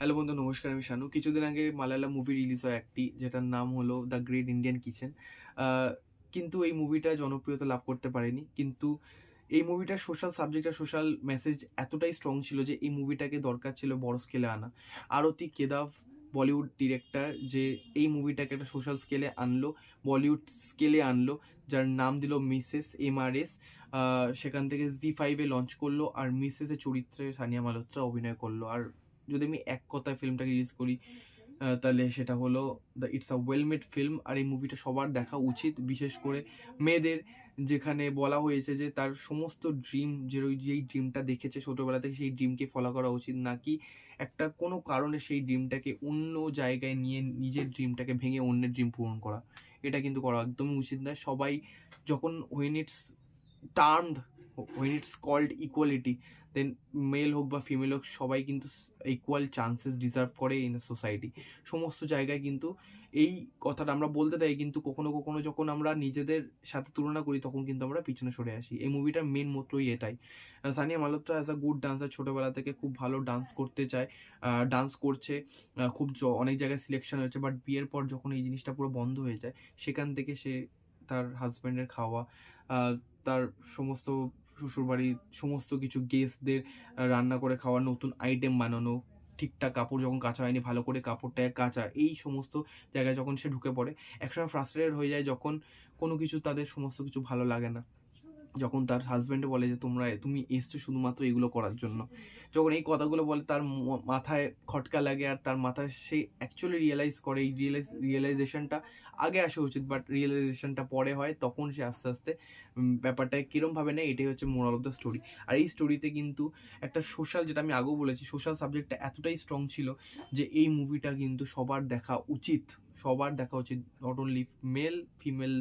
Hello বন্ধু, নমস্কার, আমি শানু। কিছুদিন আগে মালায়ালাম মুভি রিলিজ হয় একটি, যেটার নাম হলো দ্য গ্রেট ইন্ডিয়ান কিচেন কিন্তু এই মুভিটা জনপ্রিয়তা লাভ করতে পারেনি। কিন্তু এই মুভিটার সোশ্যাল সাবজেক্ট আর সোশ্যাল মেসেজ এতটাই স্ট্রং ছিল যে এই মুভিটাকে দরকার ছিল বড় স্কেলে আনা। আরতি কেদাভ বলিউড ডিরেক্টর যে এই মুভিটাকে একটা সোশ্যাল স্কেলে আনলো বলিউড স্কেলে আনলো, যার নাম দিল মিসেস এম আর এস সেখান থেকে জি ফাইভে লঞ্চ করল আর মিসেসের চরিত্রে সানিয়া মালহোত্রা অভিনয় করল। আর যদি আমি এক কথায় ফিল্মটাকে রিলিজ করি তাহলে সেটা হলো the it's a well made film আর এই মুভিটা সবার দেখা উচিত, বিশেষ করে মেয়েদের। যেখানে বলা হয়েছে যে তার সমস্ত ড্রিম যে যেই ড্রিমটা দেখেছে ছোটোবেলা থেকে, সেই ড্রিমকে ফলো করা উচিত, নাকি একটা কোনো কারণে সেই ড্রিমটাকে অন্য জায়গায় নিয়ে নিজের ড্রিমটাকে ভেঙে অন্যের ড্রিম পূরণ করা। এটা কিন্তু করা একদমই উচিত নয়। সবাই যখন when it's termed when it's called equality then male হোক বা ফিমেল হোক, সবাই কিন্তু ইকুয়াল চান্সেস ডিজার্ভ করে ইন সোসাইটি সমস্ত জায়গায় কিন্তু এই কথাটা আমরা বলতে দেয়, কিন্তু কখনো কখনো যখন আমরা নিজেদের সাথে তুলনা করি, তখন কিন্তু আমরা পিছনে সরে আসি। এই মুভিটার মেন মতই এটাই। Sania Malhotra as a good dancer ছোটোবেলা থেকে খুব ভালো ডান্স করতে চায়। ডান্স করছে। খুব অনেক জায়গায় সিলেকশন হয়েছে বাট বিয়ের পর যখন এই জিনিসটা পুরো বন্ধ হয়ে যায়, সেখান থেকে সে তার হাজব্যান্ডের খাওয়া তার সমস্ত শ্বশুরবাড়ির সমস্ত কিছু গেস্টদের রান্না করে খাওয়া নতুন আইটেম বানানো, ঠিকঠাক কাপড় যখন কাঁচা হয়নি, ভালো করে কাপড়টা কাঁচা, এই সমস্ত জায়গায় যখন সে ঢুকে পড়ে, একসময় ফ্রাস্ট্রেটেড হয়ে যায় যখন কোনো কিছু তাদের সমস্ত কিছু ভালো লাগে না। যখন তার হাজব্যান্ডে বলে যে তোমরা তুমি এসছো শুধুমাত্র এগুলো করার জন্য। যখন এই কথাগুলো বলে তার মাথায় খটকা লাগে আর তার মাথায় সে অ্যাকচুয়ালি রিয়েলাইজ করে। এই রিয়েলাইজ রিয়েলাইজেশনটা আগে আসা উচিত বাট রিয়েলাইজেশনটা পরে হয়। তখন সে আস্তে আস্তে উম, ব্যাপারটাকে কীরমভাবে নেয় এটাই হচ্ছে মোরাল অফ দ্য স্টোরি আর এই স্টোরিতে কিন্তু একটা সোশ্যাল যেটা আমি আগেও বলেছি সোশ্যাল সাবজেক্টটা এতটাই স্ট্রং ছিল যে এই মুভিটা কিন্তু সবার দেখা উচিত। সবার দেখা উচিত নট অনলি মেল ফিমেল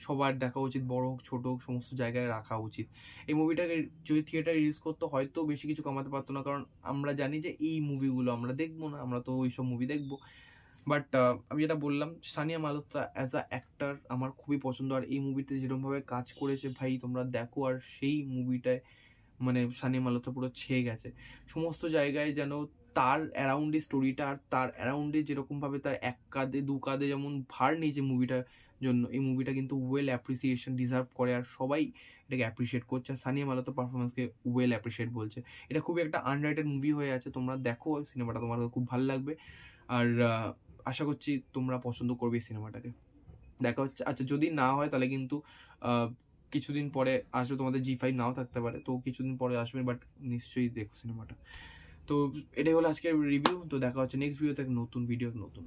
সবার দেখা উচিত, বড় হোক, ছোট হোক, সমস্ত জায়গায় রাখা উচিত। এই মুভিটাকে যদি থিয়েটার রিলিজ করতো, হয়তো বেশি কিছু কামাতে পারতো না। কারণ আমরা জানি যে এই মুভিগুলো আমরা দেখব না, আমরা তো ওই সব মুভি দেখব বাট আমি যেটা বললাম, Sania Malhotra as a actor আমার খুবই পছন্দ। আর এই মুভিতে যেরকমভাবে কাজ করেছে, ভাই, তোমরা দেখো, আর সেই মুভিটায় মানে সানিয়া মালহোত্রা পুরো ছেয়ে গেছে। সমস্ত জায়গায় যেন তার অ্যারাউন্ডে স্টোরিটা আর তার অ্যারাউন্ডে যেরকমভাবে তার এক কাঁধে, দু কাঁধে যেমন ভার নিয়েছে মুভিটার জন্য, এই মুভিটা কিন্তু ওয়েল অ্যাপ্রিসিয়েশন ডিজার্ভ করে আর সবাই এটাকে অ্যাপ্রিসিয়েট করছে। আর সানিয়া মালহোত্রা পারফরমেন্সকে ওয়েল অ্যাপ্রিসিয়েট বলছে। এটা খুবই একটা আনরাইটেড মুভি হয়ে আছে, তোমরা দেখো সিনেমাটা তোমার খুব ভালো লাগবে। আর আশা করছি তোমরা পছন্দ করবে এই সিনেমাটাকে দেখা হচ্ছে আচ্ছা যদি না হয় তাহলে কিন্তু কিছুদিন পরে আসবে, তোমাদের জি ফাইভ নাও থাকতে পারে, তো কিছুদিন পরে আসবে বাট নিশ্চয়ই দেখো সিনেমাটা তো এটাই হলো আজকের রিভিউ তো দেখা হচ্ছে নেক্সট ভিডিওতে নতুন ভিডিও নতুন